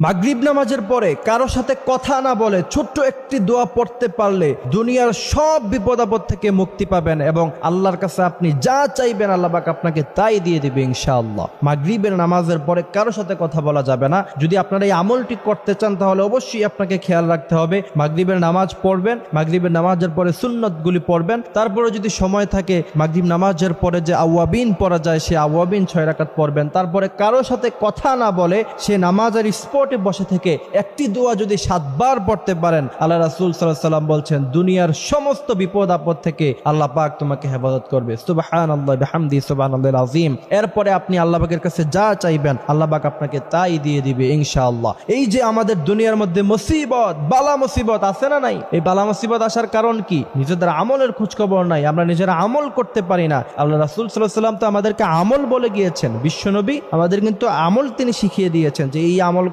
মাগরিব নামাজের পরে কারও সাথে কথা না বলে ছোট্ট একটি দোয়া পড়তে পারলে দুনিয়ার সব বিপদ আপদ থেকে মুক্তি পাবেন এবং আল্লাহর কাছে আপনি যা চাইবেন আল্লাহবাক আপনাকে তাই দিয়ে দিবে ইনশাআল্লাহ। মাগরিবের নামাজের পরে কারও সাথে কথা বলা যাবে না। যদি আপনারা এই আমলটি করতে চান তাহলে অবশ্যই আপনাকে খেয়াল রাখতে হবে। মাগরিবের নামাজ পড়বেন, মাগরিবের নামাজের পরে সুন্নতগুলি পড়বেন। তারপরে যদি সময় থাকে, মাগরিব নামাজের পরে যে আওয়াবিন পড়া যায়, সে আওয়াবিন ছয় রাকাত পড়বেন। তারপরে কারও সাথে কথা না বলে সে নামাজের স্পটে বসে থেকে একটি দোয়া যদি সাতবার পড়তে পারেন, আল্লাহ রাসুল সাল্লাহ সাল্লাম বলছেন, দুনিয়ার সমস্ত বিপদ আপদ থেকে আল্লাহ পাক তোমাকে হেফাজত করবে। সুবাহান আল্লাহ হামদি সুবাহ আজিম এরপরে আপনি আল্লাহ পাকের কাছে যা চাইবেন, আল্লাহ পাক আপনাকে তাই দিয়ে দিবে, ইনশাআল্লাহ। এই যে আমাদের দুনিয়ার মধ্যে মুসিবত, বালা মুসিবত আছে না নাই? এই বালা মুসিবত আসার কারণ কি? নিজেদের আমলের খোঁজখবর নাই, আমরা নিজেরা আমল করতে পারি না। আল্লাহ রাসুল সাল্লাহ সাল্লাম তো আমাদেরকে আমল বলে গিয়েছেন। বিশ্বনবী আমাদের কিন্তু আমল তিনি শিখিয়ে দিয়েছেন যে এই আমল